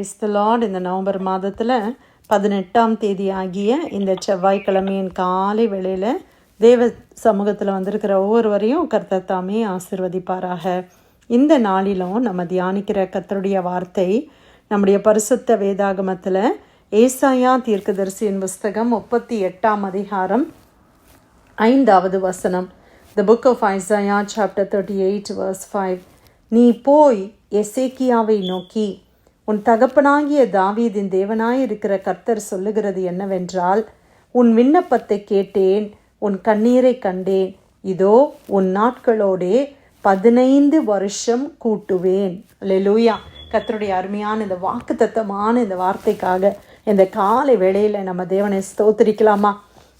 கிறிஸ்தலாட் இந்த நவம்பர் மாதத்தில் பதினெட்டாம் தேதி ஆகிய இந்த செவ்வாய்க்கிழமையின் காலை வேளையில் தேவ சமூகத்தில் வந்திருக்கிற ஒவ்வொருவரையும் கர்த்தர் தாமே ஆசிர்வதிப்பாராக. இந்த நாளிலும் நம்ம தியானிக்கிற கர்த்தருடைய வார்த்தை நம்முடைய பரிசுத்த வேதாகமத்தில் ஏசாயா தீர்க்கதரிசியின் புஸ்தகம் முப்பத்தி எட்டாம் அதிகாரம் ஐந்தாவது வசனம். The book of Isaiah chapter thirty eight verse five நீ போய் எசேக்கியாவை நோக்கி. உன் தகப்பனாகிய தாவீதின் தேவனாயிருக்கிற கர்த்தர் சொல்லுகிறது என்னவென்றால் உன் விண்ணப்பத்தை கேட்டேன் உன் கண்ணீரை கண்டேன். இதோ உன் நாட்களோடே பதினைந்து வருஷம் கூட்டுவேன். லெலூயா கர்த்தருடைய அருமையான இந்த வாக்குத்தத்தமான இந்த வார்த்தைக்காக இந்த காலை வேளையில் நம்ம தேவனை ஸ்தோத்திரிக்கலாமா?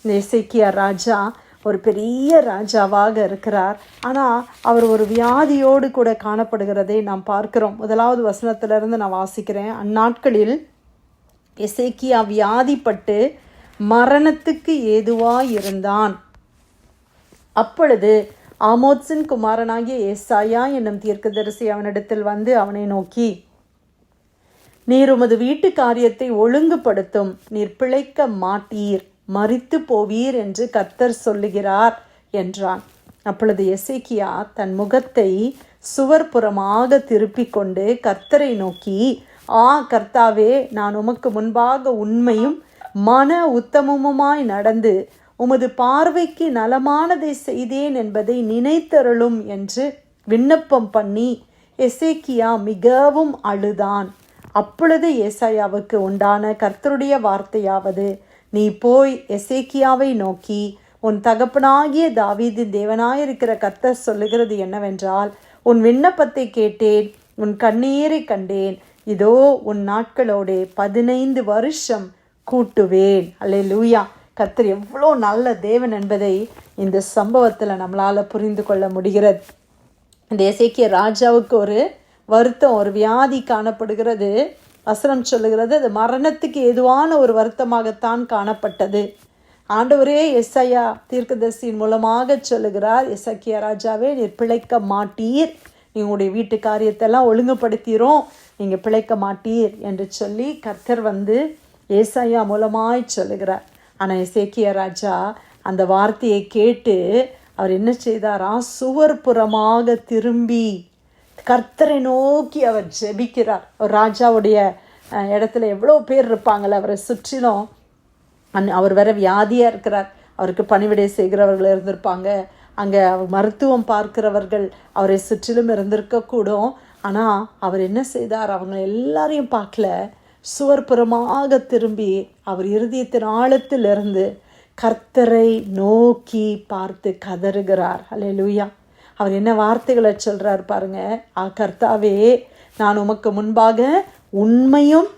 இந்த இசைக்கியா ராஜா ஒரு பெரிய ராஜாவாக இருக்கிறார். ஆனால் அவர் ஒரு வியாதியோடு கூட காணப்படுகிறதை நாம் பார்க்கிறோம். முதலாவது வசனத்திலிருந்து நான் வாசிக்கிறேன். அந்நாட்களில் எசேக்கியா வியாதிப்பட்டு மரணத்துக்கு ஏதுவாய் இருந்தான் அப்பொழுது ஆமோத்ஸின் குமாரனாகிய ஏசாயா என்னும் தீர்க்கதரிசி அவனிடத்தில் வந்து அவனை நோக்கி நீர் உமது வீட்டு காரியத்தை ஒழுங்குபடுத்தும். நீர் பிழைக்க மாட்டீர். மறித்து போவீர் என்று கர்த்தர் சொல்லுகிறார் என்றான். அப்பொழுது எசேக்கியா தன் முகத்தை சுவர்புறமாக திருப்பிக் கொண்டு கர்த்தரை நோக்கி ஆ கர்த்தாவே நான் உமக்கு முன்பாக உண்மையும் மன உத்தமமுமாய் நடந்து உமது பார்வைக்கு நலமானதை செய்தேன் என்பதை நினைத்தருளும் என்று விண்ணப்பம் பண்ணி எசேக்கியா மிகவும் அழுதான். அப்பொழுது ஏசாயாவுக்கு உண்டான கர்த்தருடைய வார்த்தையாவது நீ போய் எசேக்கியாவை நோக்கி உன் தகப்பனாகிய தாவீதின் தேவனாயிருக்கிற கர்த்தர் சொல்லுகிறது என்னவென்றால் உன் விண்ணப்பத்தை கேட்டேன் உன் கண்ணீரை கண்டேன். இதோ உன் நாட்களோட பதினைந்து வருஷம் கூட்டுவேன். அல்லே லூயா கத்தர் எவ்வளோ நல்ல தேவன் என்பதை இந்த சம்பவத்தில் நம்மளால் புரிந்து கொள்ள முடிகிறது. இந்த இசைக்கிய ராஜாவுக்கு ஒரு வருத்தம் ஒரு வியாதி காணப்படுகிறது. வசனம் சொல்லுகிறது அது மரணத்துக்கு ஏதுவான ஒரு வருத்தமாகத்தான் காணப்பட்டது. ஆண்டவரே எஸ்ஐயா தீர்க்கதரிசியின் மூலமாக சொல்லுகிறார் எஸ்ஐக்கிய ராஜாவே நீர் பிழைக்க மாட்டீர். நீ உங்களுடைய வீட்டு காரியத்தெல்லாம் ஒழுங்குபடுத்திரும் நீங்கள் பிழைக்க மாட்டீர் என்று சொல்லி கர்த்தர் வந்து ஏசாயா மூலமாய் சொல்லுகிறார். ஆனால் இசைக்கிய ராஜா அந்த வார்த்தையை கேட்டு அவர் என்ன செய்தாரா? சுவர் புறமாக திரும்பி கர்த்தரை நோக்கி அவர் ஜெபிக்கிறார். ஒரு ராஜாவுடைய இடத்துல எவ்வளோ பேர் இருப்பாங்களே அவரை சுற்றிலும். அந் அவர் வேற வியாதியாக இருக்கிறார். அவருக்கு பணிவிடை செய்கிறவர்கள் இருந்திருப்பாங்க. அங்கே மருத்துவம் பார்க்கிறவர்கள் அவரை சுற்றிலும் இருந்திருக்கக்கூடும். ஆனால் அவர் என்ன செய்தார்? அவங்க எல்லாரையும் பார்க்கல. சுவர்புறமாக திரும்பி அவர் இருதயத்தின் ஆழத்திலிருந்து கர்த்தரை நோக்கி பார்த்து கதறுகிறார். அலே லூயா அவர் என்ன வார்த்தைகளை சொல்கிறார் பாருங்க. ஆ கர்த்தாவே நான் உமக்கு முன்பாக உண்மையும்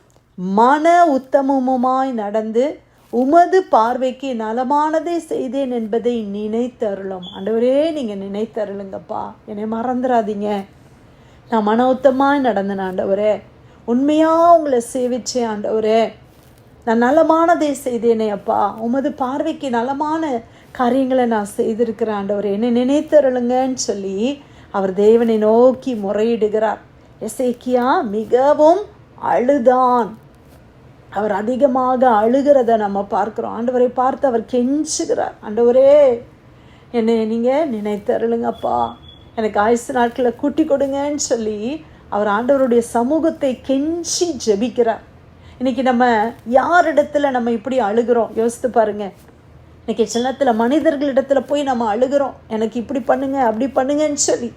மன உத்தமமுமாய் நடந்து உமது பார்வைக்கு நலமானதை செய்தேன் என்பதை நினைத்தருளும். ஆண்டவரே நீங்கள் நினைத்தருளுங்கப்பா. என்னை மறந்துடாதீங்க நான் மன உத்தமாய் நடந்தேன் ஆண்டவரே. உண்மையாக உங்களை சேவிச்சேன் ஆண்டவரே. நான் நலமானதை செய்தேனே அப்பா. உமது பார்வைக்கு நலமான காரியங்களை நான் செய்திருக்கிறேன் ஆண்டவர். என்னை நினைத்தருளுங்கன்னு சொல்லி அவர் தேவனை நோக்கி முறையிடுகிறார். எசேக்கியா மிகவும் அழுதான். அவர் அதிகமாக அழுகிறத நம்ம பார்க்குறோம். ஆண்டவரை பார்த்து அவர் கெஞ்சுகிறார். ஆண்டவரே என்னை நீங்கள் நினைத்தருளுங்கப்பா எனக்கு ஆயுசு நாட்களை கூட்டி கொடுங்கன்னு சொல்லி அவர் ஆண்டவருடைய சமூகத்தை கெஞ்சி ஜெபிக்கிறார். இன்றைக்கி நம்ம யாரிடத்துல நம்ம இப்படி அழுகிறோம்? யோசித்து பாருங்கள் இன்றைக்கி சின்னத்தில் மனிதர்களிடத்தில் போய் நம்ம அழுகிறோம். எனக்கு இப்படி பண்ணுங்க அப்படி பண்ணுங்கன்னு சொல்லி.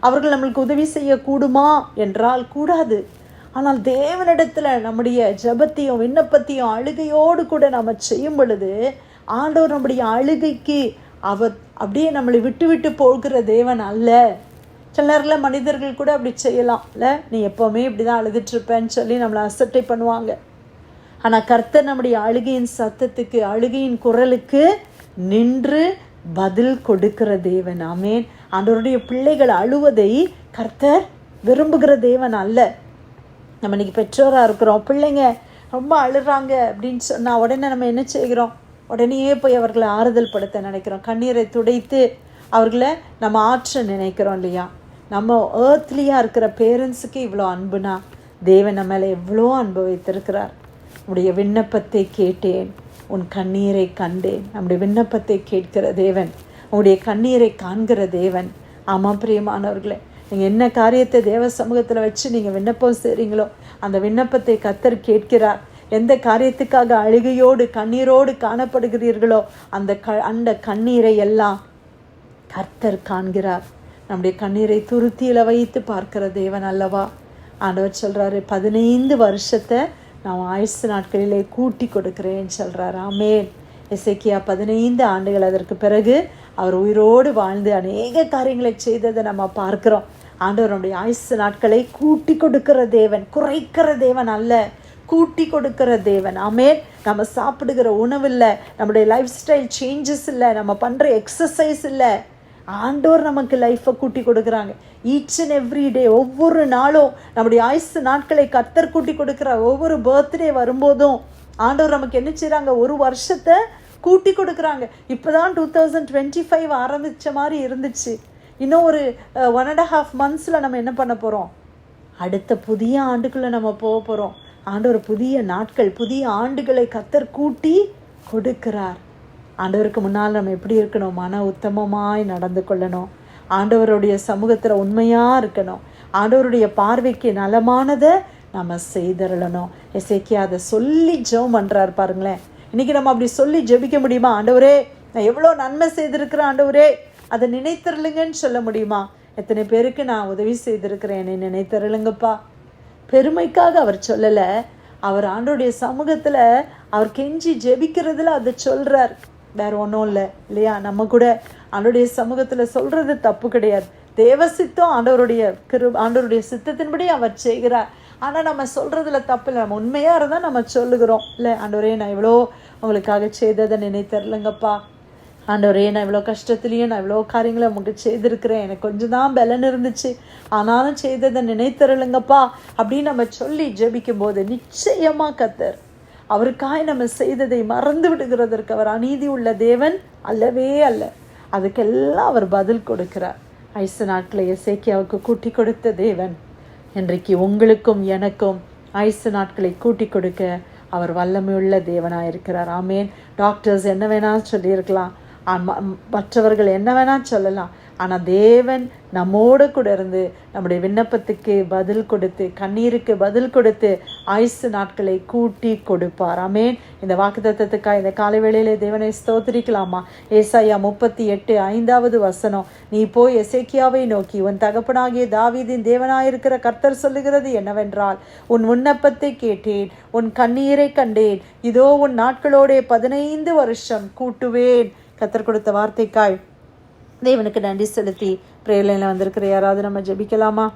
அவர்கள் நம்மளுக்கு உதவி செய்யக்கூடுமா? என்றால் கூடாது. ஆனால் தேவனிடத்தில் நம்முடைய ஜபத்தையும் விண்ணப்பத்தையும் அழுகையோடு கூட நம்ம செய்யும் பொழுது ஆண்டவர் நம்முடைய அழுகைக்கு அவர் அப்படியே நம்மளை விட்டு விட்டு போகிற தேவன் அல்ல. சில நேரத்தில் மனிதர்கள் கூட அப்படி செய்யலாம். இல்லை நீ எப்போவுமே இப்படி தான் அழுதுட்ருப்பேன்னு சொல்லி நம்மளை அசட்டை பண்ணுவாங்க. ஆனால் கர்த்தர் நம்முடைய அழுகையின் சத்தத்துக்கு அழுகையின் குரலுக்கு நின்று பதில் கொடுக்கிற தேவன். ஆமேன். ஆண்டவருடைய பிள்ளைகள் அழுவதை கர்த்தர் விரும்புகிற தேவன் அல்ல. நம்ம இன்றைக்கி பெற்றோராக இருக்கிறோம். பிள்ளைங்க ரொம்ப அழுறாங்க அப்படின்னு சொன்னால் உடனே நம்ம என்ன செய்கிறோம்? உடனேயே போய் அவர்களை ஆறுதல் படுத்த நினைக்கிறோம். கண்ணீரை துடைத்து அவர்களை நம்ம ஆற்ற நினைக்கிறோம் இல்லையா? நம்ம ஏர்த்லியாக இருக்கிற பேரண்ட்ஸுக்கு இவ்வளோ அன்புனா தேவன் நம்ம மேலே எவ்வளோ அன்பு வைத்திருக்கிறார். உடைய விண்ணப்பத்தை கேட்டேன். உன் கண்ணீரை கண்டேன். நம்முடைய விண்ணப்பத்தை கேட்கிற தேவன் உங்களுடைய கண்ணீரை காண்கிற தேவன். ஆமாம் பிரியமானவர்களே நீங்கள் என்ன காரியத்தை தேவ சமூகத்தில் வச்சு நீங்கள் விண்ணப்பம் செய்கிறீங்களோ அந்த விண்ணப்பத்தை கத்தர் கேட்கிறார். எந்த காரியத்துக்காக அழுகையோடு கண்ணீரோடு காணப்படுகிறீர்களோ அந்த க அந்த கண்ணீரை எல்லாம் கர்த்தர் காண்கிறார். நம்முடைய கண்ணீரை துருத்தியில் வைத்து பார்க்கிற தேவன் அல்லவா? ஆண்டவர் சொல்கிறாரு பதினைந்து வருஷத்தை நான் ஆயுசு நாட்களிலே கூட்டி கொடுக்கிறேன்னு சொல்கிறார் ஆமேன். இசைக்கியா பதினைந்து ஆண்டுகள் அதற்கு பிறகு அவர் உயிரோடு வாழ்ந்து அநேக காரியங்களை செய்ததை நம்ம பார்க்குறோம். ஆண்டவருடைய ஆயுசு நாட்களை கூட்டி கொடுக்கிற தேவன் குறைக்கிற தேவன் அல்ல. கூட்டி கொடுக்கிற தேவன். ஆமேன். நம்ம சாப்பிடுகிற உணவு இல்லை நம்முடைய லைஃப் ஸ்டைல் சேஞ்சஸ் இல்லை நம்ம பண்ணுற எக்ஸசைஸ் இல்லை. ஆண்டோர் நமக்கு லைஃப்பை கூட்டி கொடுக்குறாங்க. ஈச் அண்ட் எவ்ரி டே ஒவ்வொரு நாளும் நம்முடைய ஆயுசு நாட்களை கத்தர் கூட்டி கொடுக்குற ஒவ்வொரு பர்த்டே வரும்போதும் ஆண்டவர் நமக்கு என்ன செய்கிறாங்க ஒரு வருஷத்தை கூட்டி கொடுக்குறாங்க. இப்போ தான் டூ தௌசண்ட் டுவெண்ட்டி ஃபைவ் ஆரம்பித்த மாதிரி இருந்துச்சு. இன்னும் ஒரு ஒன் அண்ட் ஹாஃப் மந்த்ஸில் நம்ம என்ன பண்ண போகிறோம் அடுத்த புதிய ஆண்டுக்குள்ளே நம்ம போக போகிறோம் ஆண்டவர் புதிய நாட்கள் புதிய ஆண்டுகளை கத்தர் கூட்டி கொடுக்கிறார். ஆண்டவருக்கு முன்னால் நம்ம எப்படி இருக்கணும்? மன உத்தமமாய் நடந்து கொள்ளணும். ஆண்டவருடைய சமூகத்தில் உண்மையாக இருக்கணும். ஆண்டவருடைய பார்வைக்கு நலமானதை நம்ம செய்தரலணும் எசேக்கியா அதை சொல்லி ஜெபம் பண்ணுறாரு பாருங்களேன். இன்னைக்கு நம்ம அப்படி சொல்லி ஜெபிக்க முடியுமா? ஆண்டவரே நான் எவ்வளோ நன்மை செய்திருக்கிறேன் ஆண்டவரே. அதை நினைத்தருளுங்கன்னு சொல்ல முடியுமா? எத்தனை பேருக்கு நான் உதவி செய்திருக்கிறேன் என்னை நினைத்தருளுங்கப்பா. பெருமைக்காக அவர் சொல்லலை. அவர் ஆண்டோடைய சமூகத்தில் அவர் கெஞ்சி ஜெபிக்கிறதுல அதை சொல்கிறார் வேற ஒன்றும் இல்லை இல்லையா? நம்ம கூட அவனுடைய சமூகத்தில் சொல்கிறது தப்பு கிடையாது. தேவ சித்தம் ஆண்டவருடைய கிரு ஆண்டவருடைய சித்தத்தின்படி அவர் செய்கிறார். ஆனால் நம்ம சொல்கிறதுல தப்பு இல்லை. நம்ம உண்மையாக இருந்தால் நம்ம சொல்லுகிறோம். இல்லை ஆண்டவரே நான் இவ்வளோ உங்களுக்காக செய்ததை நினைத்தரலங்கப்பா ஆண்டவரே நான் இவ்வளோ கஷ்டத்துலேயும் நான் இவ்வளோ காரியங்களை உங்களுக்கு செய்திருக்கிறேன். எனக்கு கொஞ்சம் தான் பலன் இருந்துச்சு. ஆனாலும் செய்ததை நினைத்தரலுங்கப்பா அப்படின்னு நம்ம சொல்லி ஜெபிக்கும் போது நிச்சயமாக கத்தர் அவருக்காய் நம்ம செய்ததை மறந்து விடுகிறதற்கு அவர் அநீதி உள்ள தேவன் அல்லவே அல்ல. அதுக்கெல்லாம் அவர் பதில் கொடுக்கிறார். ஐசு நாட்களை இசைக்கியாவுக்கு கூட்டி கொடுத்த தேவன். இன்றைக்கு உங்களுக்கும் எனக்கும் ஐசு நாட்களை கூட்டி கொடுக்க அவர் வல்லமையுள்ள தேவனாக இருக்கிறார் ஆமேன். டாக்டர்ஸ் என்ன வேணாலும் சொல்லியிருக்கலாம். மற்றவர்கள் என்ன வேணால் சொல்லலாம். ஆனால் தேவன் நம்மோடு கூட இருந்து நம்முடைய விண்ணப்பத்துக்கு பதில் கொடுத்து கண்ணீருக்கு பதில் கொடுத்து ஆயுசு நாட்களை கூட்டி கொடுப்பார். அமேன் இந்த வாக்குத்தத்துக்காக இந்த காலை வேளையிலே தேவனை ஸ்தோத்திரிக்கலாமா? ஏசாயா முப்பத்தி எட்டு ஐந்தாவது வசனம். நீ போய் எசேக்கியாவை நோக்கி உன் தகப்பனாகிய தாவீதின் தேவனாயிருக்கிற கர்த்தர் சொல்லுகிறது என்னவென்றால் உன் விண்ணப்பத்தை கேட்டேன் உன் கண்ணீரை கண்டேன் இதோ உன் நாட்களோடே பதினைந்து வருஷம் கூட்டுவேன். கத்தர் கொடுத்த வார்த்தைக்காய் தேவனுக்கு நன்றி செலுத்தி பிரேயலையில் வந்திருக்கிற யாராவது நம்ம ஜெபிக்கலாமா?